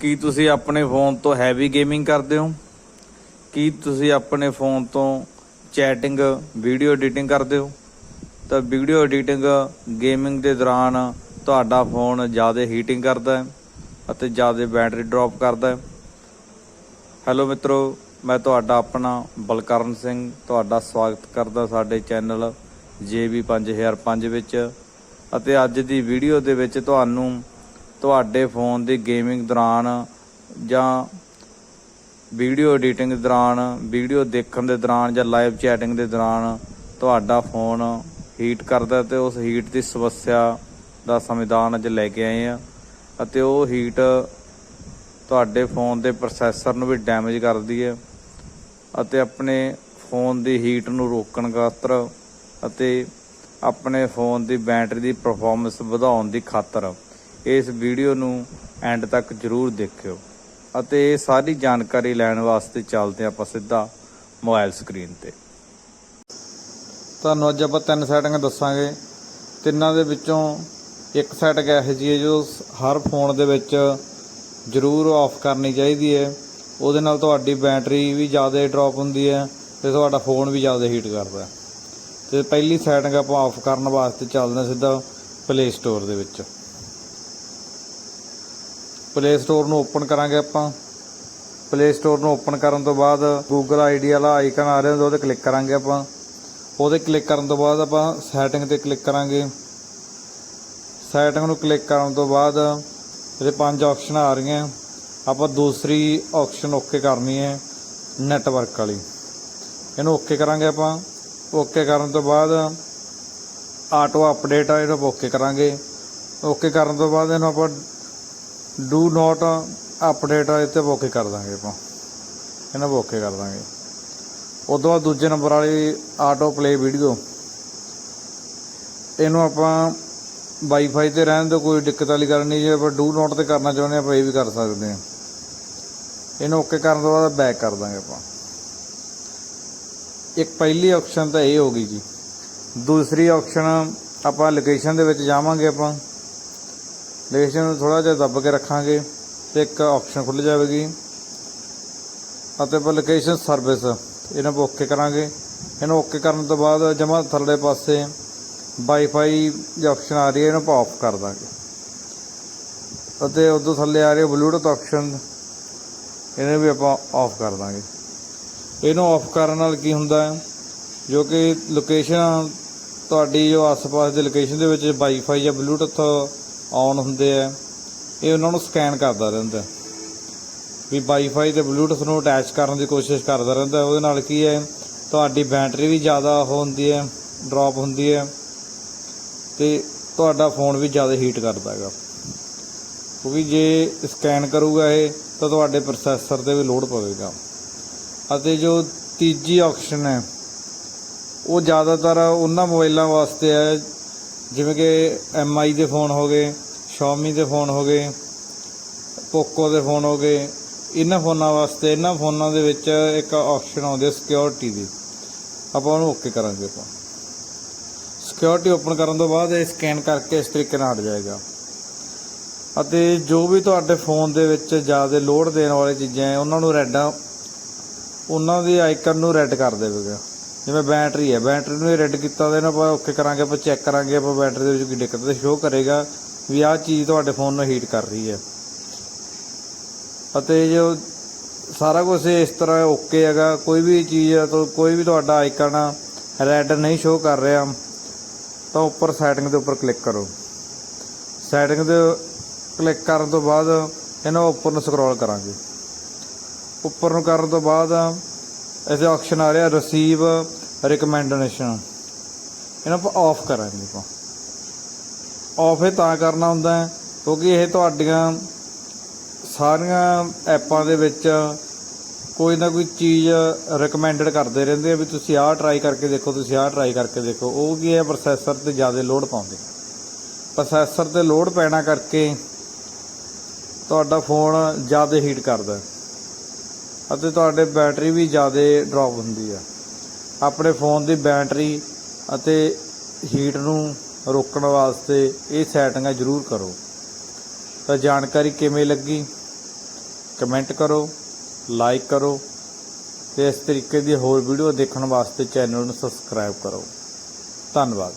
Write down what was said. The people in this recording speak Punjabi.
ਕੀ ਤੁਸੀਂ ਆਪਣੇ ਫੋਨ ਤੋਂ ਹੈਵੀ ਗੇਮਿੰਗ ਕਰਦੇ ਹੋ? ਕੀ ਤੁਸੀਂ ਆਪਣੇ ਫੋਨ ਤੋਂ ਚੈਟਿੰਗ ਵੀਡੀਓ ਐਡੀਟਿੰਗ ਕਰਦੇ ਹੋ? ਤਾਂ ਵੀਡੀਓ ਐਡੀਟਿੰਗ ਗੇਮਿੰਗ ਦੇ ਦੌਰਾਨ ਤੁਹਾਡਾ ਫੋਨ ਜ਼ਿਆਦਾ ਹੀਟਿੰਗ ਕਰਦਾ ਹੈ ਅਤੇ ਜ਼ਿਆਦਾ ਬੈਟਰੀ ਡ੍ਰੌਪ ਕਰਦਾ ਹੈ। ਹੈਲੋ ਮਿੱਤਰੋ, ਮੈਂ ਤੁਹਾਡਾ ਆਪਣਾ ਬਲਕਰਨ ਸਿੰਘ, ਤੁਹਾਡਾ ਸਵਾਗਤ ਕਰਦਾ ਸਾਡੇ ਚੈਨਲ JB5005 ਵਿੱਚ। ਅਤੇ ਅੱਜ ਦੀ ਵੀਡੀਓ ਦੇ ਵਿੱਚ ਤੁਹਾਨੂੰ ਤੁਹਾਡੇ ਫੋਨ ਦੀ ਗੇਮਿੰਗ ਦੌਰਾਨ ਜਾਂ ਵੀਡੀਓ ਐਡੀਟਿੰਗ ਦੌਰਾਨ, ਵੀਡੀਓ ਦੇਖਣ ਦੇ ਦੌਰਾਨ ਜਾਂ ਲਾਈਵ ਚੈਟਿੰਗ ਦੇ ਦੌਰਾਨ ਤੁਹਾਡਾ ਫੋਨ ਹੀਟ ਕਰਦਾ ਤੇ ਉਸ ਹੀਟ ਦੀ ਸਮੱਸਿਆ ਦਾ ਸਮਾਧਾਨ ਅੱਜ ਲੈ ਕੇ ਆਏ ਆ ਅਤੇ ਉਹ ਹੀਟ ਤੁਹਾਡੇ ਫੋਨ ਦੇ ਪ੍ਰੋਸੈਸਰ ਨੂੰ ਵੀ ਡੈਮੇਜ ਕਰਦੀ ਹੈ ਅਤੇ ਆਪਣੇ ਫੋਨ ਦੀ ਹੀਟ ਨੂੰ ਰੋਕਣ ਖਾਤਰ ਅਤੇ ਆਪਣੇ ਫੋਨ ਦੀ ਬੈਟਰੀ ਦੀ ਪਰਫਾਰਮੈਂਸ ਵਧਾਉਣ ਦੀ ਖਾਤਰ। ਇਸ ਵੀਡੀਓ ਨੂੰ ਐਂਡ ਤੱਕ ਜਰੂਰ ਦੇਖਿਓ ਅਤੇ ਇਹ ਸਾਰੀ ਜਾਣਕਾਰੀ ਲੈਣ ਵਾਸਤੇ ਚੱਲਦੇ ਆਪਾਂ ਸਿੱਧਾ ਮੋਬਾਈਲ ਸਕਰੀਨ ਤੇ। ਤੁਹਾਨੂੰ ਅੱਜ ਆਪਾਂ ਤਿੰਨ ਸੈਟਿੰਗ ਦੱਸਾਂਗੇ। ਤਿੰਨਾਂ ਦੇ ਵਿੱਚੋਂ ਇੱਕ ਸੈਟਿੰਗ ਇਹੋ ਜਿਹੀ ਹੈ ਜੋ ਸ- ਹਰ ਫੋਨ ਦੇ ਵਿੱਚ ਜ਼ਰੂਰ ਆਫ ਕਰਨੀ ਚਾਹੀਦੀ ਹੈ। ਉਹਦੇ ਨਾਲ ਤੁਹਾਡੀ ਬੈਟਰੀ ਵੀ ਜ਼ਿਆਦਾ ਡ੍ਰੌਪ ਹੁੰਦੀ ਹੈ ਤੇ ਤੁਹਾਡਾ ਫੋਨ ਵੀ ਜ਼ਿਆਦਾ ਹੀਟ ਕਰਦਾ ਹੈ। ਤੇ ਪਹਿਲੀ ਸੈਟਿੰਗ ਆਪਾਂ ਆਫ ਕਰਨ ਵਾਸਤੇ ਚੱਲਦੇ ਹਾਂ ਸਿੱਧਾ ਪਲੇ ਸਟੋਰ ਦੇ ਵਿੱਚ। ਪਲੇ ਸਟੋਰ ਨੂੰ ਓਪਨ ਕਰਾਂਗੇ ਆਪਾਂ। ਪਲੇ ਸਟੋਰ ਨੂੰ ਓਪਨ ਕਰਨ ਤੋਂ ਬਾਅਦ Google ID ਵਾਲਾ ਆਈਕਨ ਆ ਰਿਹਾ ਉਹਦੇ ਕਲਿੱਕ ਕਰਾਂਗੇ ਆਪਾਂ। ਉਹਦੇ ਕਲਿੱਕ ਕਰਨ ਤੋਂ ਬਾਅਦ ਆਪਾਂ ਸੈਟਿੰਗ ਤੇ ਕਲਿੱਕ ਕਰਾਂਗੇ। ਸੈਟਿੰਗ ਨੂੰ ਕਲਿੱਕ ਕਰਨ ਤੋਂ ਬਾਅਦ ਇਹਦੇ ਪੰਜ ਆਪਸ਼ਨ ਆ ਰਹੀਆਂ। ਆਪਾਂ ਦੂਸਰੀ ਆਪਸ਼ਨ ਓਕੇ ਕਰਨੀ ਹੈ ਨੈਟਵਰਕ ਵਾਲੀ। ਇਹਨੂੰ ਓਕੇ ਕਰਾਂਗੇ ਆਪਾਂ। ਓਕੇ ਕਰਨ ਤੋਂ ਬਾਅਦ ਆਟੋ ਅਪਡੇਟ ਆ, ਇਹਨੂੰ ਓਕੇ ਕਰਾਂਗੇ। ਓਕੇ ਕਰਨ ਤੋਂ ਬਾਅਦ ਇਹਨੂੰ ਆਪਾਂ ਡੂ ਨਾਟ ਅਪਡੇਟ ਇੱਥੇ ਓਕੇ ਕਰ ਦਾਂਗੇ ਆਪਾਂ। ਇਹਨਾਂ ਨੂੰ ਓਕੇ ਕਰ ਦਾਂਗੇ। ਉਸ ਤੋਂ ਬਾਅਦ ਦੂਜੇ ਨੰਬਰ ਵਾਲੀ ਆਟੋ ਪਲੇ ਵੀਡੀਓ ਇਹਨੂੰ ਆਪਾਂ ਵਾਈਫਾਈ ਤੇ ਰਹਿਣ ਤੋਂ ਕੋਈ ਦਿੱਕਤ ਵਾਲੀ ਗੱਲ ਨਹੀਂ। ਜੇ ਆਪਾਂ ਡੂ ਨੋਟ ਤੇ ਕਰਨਾ ਚਾਹੁੰਦੇ ਆਪਾਂ ਇਹ ਵੀ ਕਰ ਸਕਦੇ ਹਾਂ। ਇਹਨੂੰ ਓਕੇ ਕਰਨ ਤੋਂ ਬਾਅਦ ਬੈਕ ਕਰ ਦਾਂਗੇ ਆਪਾਂ। ਇੱਕ ਪਹਿਲੀ ਆਪਸ਼ਨ ਤਾਂ ਇਹ ਹੋ ਗਈ ਜੀ। ਦੂਸਰੀ ਆਪਸ਼ਨ ਆਪਾਂ ਲੋਕੇਸ਼ਨ ਦੇ ਵਿੱਚ ਜਾਵਾਂਗੇ ਆਪਾਂ। ਲੋਕੇਸ਼ਨ ਨੂੰ ਥੋੜਾ ਜਿਹਾ ਦੱਬ ਕੇ ਰੱਖਾਂਗੇ ਤੇ ਇੱਕ ਆਪਸ਼ਨ ਖੁੱਲ ਜਾਵੇਗੀ। ਅਤੇ ਆਪਾਂ ਲੋਕੇਸ਼ਨ ਸਰਵਿਸ ਇਹਨਾਂ ਨੂੰ ਓਕੇ ਕਰਾਂਗੇ। ਇਹਨੂੰ ਓਕੇ ਕਰਨ ਤੋਂ ਬਾਅਦ ਜਮਾ ਥੱਲੇ ਪਾਸੇ ਵਾਈਫਾਈ ਦੀ ਆਪਸ਼ਨ ਆ ਰਹੀ ਹੈ, ਇਹਨੂੰ ਆਪਾਂ ਆਫ ਕਰ ਦਾਂਗੇ। ਅਤੇ ਉਦੋਂ ਥੱਲੇ ਆ ਰਹੀ ਬਲੂਟੂਥ ਬਲੂਟੁੱਥ ਆਪਸ਼ਨ ਇਹਨੂੰ ਵੀ ਆਪਾਂ ਆਫ ਕਰ ਦਾਂਗੇ। ਇਹਨੂੰ ਆਫ ਕਰਨ ਨਾਲ ਕੀ ਹੁੰਦਾ ਹੈ, ਜੋ ਕਿ ਲੋਕੇਸ਼ਨ ਤੁਹਾਡੀ ਜੋ ਆਸ-ਪਾਸ ਦੀ ਲੋਕੇਸ਼ਨ ਦੇ ਵਿੱਚ ਵਾਈਫਾਈ ਜਾਂ ਬਲੂਟੂਥ ਔਨ ਹੁੰਦੇ ਆ, ਇਹ ਉਹਨਾਂ ਨੂੰ ਸਕੈਨ ਕਰਦਾ ਰਹਿੰਦਾ ਵੀ ਵਾਈਫਾਈ ਤੇ ਬਲੂਟੁੱਥ ਨੂੰ ਅਟੈਚ ਕਰਨ ਦੀ ਕੋਸ਼ਿਸ਼ ਕਰਦਾ ਰਹਿੰਦਾ ਉਹਦੇ ਨਾਲ ਕੀ ਹੈ, ਤੁਹਾਡੀ ਬੈਟਰੀ ਵੀ ਜ਼ਿਆਦਾ ਉਹ ਹੁੰਦੀ ਹੈ ਡ੍ਰੌਪ ਹੁੰਦੀ ਹੈ ਤੇ ਤੁਹਾਡਾ ਫੋਨ ਵੀ ਜ਼ਿਆਦਾ ਹੀਟ ਕਰਦਾ ਹੈਗਾ। ਕਿਉਂਕਿ ਜੇ ਸਕੈਨ ਕਰੂਗਾ ਇਹ, ਤਾਂ ਤੁਹਾਡੇ ਪ੍ਰੋਸੈਸਰ ਤੇ ਵੀ ਲੋਡ ਪਵੇਗਾ। ਅਤੇ ਜੋ ਤੀਜੀ ਆਪਸ਼ਨ ਹੈ, ਉਹ ਜ਼ਿਆਦਾਤਰ ਉਹਨਾਂ ਮੋਬਾਈਲਾਂ ਵਾਸਤੇ ਹੈ ਜਿਵੇਂ ਕਿ MI ਦੇ ਫੋਨ ਹੋ ਗਏ, Xiaomi ਦੇ ਫੋਨ ਹੋ ਗਏ ਪੋਕੋ ਦੇ ਫੋਨ ਹੋ ਗਏ, ਇਹਨਾਂ ਫੋਨਾਂ ਵਾਸਤੇ, ਇਹਨਾਂ ਫੋਨਾਂ ਦੇ ਵਿੱਚ ਇੱਕ ਆਪਸ਼ਨ ਆਉਂਦੀ ਹੈ ਸਿਕਿਉਰਿਟੀ ਦੀ। ਆਪਾਂ ਉਹਨੂੰ ਓਕੇ ਕਰਾਂਗੇ ਆਪਾਂ। ਸਿਕਿਉਰਿਟੀ ਓਪਨ ਕਰਨ ਤੋਂ ਬਾਅਦ ਇਹ ਸਕੈਨ ਕਰਕੇ ਇਸ ਤਰੀਕੇ ਨਾਲ ਹਟ ਜਾਏਗਾ। ਅਤੇ ਜੋ ਵੀ ਤੁਹਾਡੇ ਫੋਨ ਦੇ ਵਿੱਚ ਜ਼ਿਆਦਾ ਲੋਡ ਦੇਣ ਵਾਲੇ ਚੀਜ਼ਾਂ ਹੈ, ਉਹਨਾਂ ਨੂੰ ਰੈੱਡ, ਉਹਨਾਂ ਦੇ ਆਈਕਨ ਨੂੰ ਰੈੱਡ ਕਰ ਦੇਵੇਗਾ। ਜਿਵੇਂ ਬੈਟਰੀ ਹੈ, ਬੈਟਰੀ ਨੂੰ ਰੈੱਡ ਕੀਤਾ ਤੇ ਇਹਨਾਂ ਆਪਾਂ ਓਕੇ ਕਰਾਂਗੇ, ਆਪਾਂ ਚੈੱਕ ਕਰਾਂਗੇ, ਆਪਾਂ ਬੈਟਰੀ ਦੇ ਵਿੱਚ ਕੀ ਦਿੱਕਤ ਤੇ ਸ਼ੋ ਕਰੇਗਾ ਵੀ ਆਹ ਚੀਜ਼ ਤੁਹਾਡੇ ਫੋਨ ਨੂੰ ਹੀਟ ਕਰ ਰਹੀ ਹੈ। ਅਤੇ ਜੋ ਸਾਰਾ ਕੁਝ ਇਸ ਤਰ੍ਹਾਂ ਓਕੇ ਹੈਗਾ, ਕੋਈ ਵੀ ਚੀਜ਼ ਹੈ ਕੋਈ ਵੀ ਤੁਹਾਡਾ ਆਈਕਨ ਰੈੱਡ ਨਹੀਂ ਸ਼ੋ ਕਰ ਰਿਹਾ, ਤਾਂ ਉੱਪਰ ਸੈਟਿੰਗ ਦੇ ਉੱਪਰ ਕਲਿੱਕ ਕਰੋ। ਸੈਟਿੰਗ ਦੇ ਕਲਿੱਕ ਕਰਨ ਤੋਂ ਬਾਅਦ, ਇਹਨਾਂ ਉੱਪਰ ਨੂੰ ਸਕਰੋਲ ਕਰਾਂਗੇ। ਉੱਪਰ ਨੂੰ ਕਰਨ ਤੋਂ ਬਾਅਦ ਇਹਦੇ ਆਪਸ਼ਨ ਆ ਰਿਹਾ ਰਿਸੀਵ ਰეკਮੈਂਡੇਸ਼ਨ ਇਹਨਾਂ ਆਪਾਂ ਆਫ ਕਰਾਂਗੇ ਆਪਾਂ। ਆਫ ਇਹ ਤਾਂ ਕਰਨਾ ਹੁੰਦਾ ਹੈ, ਕਿਉਂਕਿ ਇਹ ਤੁਹਾਡੀਆਂ ਸਾਰੀਆਂ ਐਪਾਂ ਦੇ ਵਿੱਚ ਕੋਈ ਨਾ ਕੋਈ ਚੀਜ਼ ਰეკਮੈਂਡਡ ਕਰਦੇ ਰਹਿੰਦੇ ਆ ਵੀ ਤੁਸੀਂ ਆਹ ਟਰਾਈ ਕਰਕੇ ਦੇਖੋ, ਤੁਸੀਂ ਆਹ ਟਰਾਈ ਕਰਕੇ ਦੇਖੋ। ਉਹ ਕੀ ਹੈ ਪ੍ਰੋਸੈਸਰ ਤੇ ਜ਼ਿਆਦਾ ਲੋਡ ਪਾਉਂਦੇ। ਪ੍ਰੋਸੈਸਰ ਤੇ ਲੋਡ ਪੈਣਾ ਕਰਕੇ ਤੁਹਾਡਾ ਫੋਨ ਜ਼ਿਆਦਾ ਹੀਟ ਕਰਦਾ। ਅਤੇ ਤੁਹਾਡੇ ਬੈਟਰੀ ਵੀ ਜ਼ਿਆਦਾ ਡ੍ਰੌਪ ਹੁੰਦੀ ਆ। ਆਪਣੇ ਫੋਨ ਦੀ ਬੈਟਰੀ ਅਤੇ ਹੀਟ ਨੂੰ ਰੋਕਣ ਵਾਸਤੇ ਇਹ ਸੈਟਿੰਗਾਂ ਜ਼ਰੂਰ ਕਰੋ। ਤਾਂ ਜਾਣਕਾਰੀ ਕਿਵੇਂ ਲੱਗੀ? ਕਮੈਂਟ ਕਰੋ ਲਾਈਕ ਕਰੋ ਤੇ ਇਸ ਤਰੀਕੇ ਦੀ ਹੋਰ ਵੀਡੀਓ ਦੇਖਣ ਵਾਸਤੇ ਚੈਨਲ ਨੂੰ ਸਬਸਕ੍ਰਾਈਬ ਕਰੋ। ਧੰਨਵਾਦ।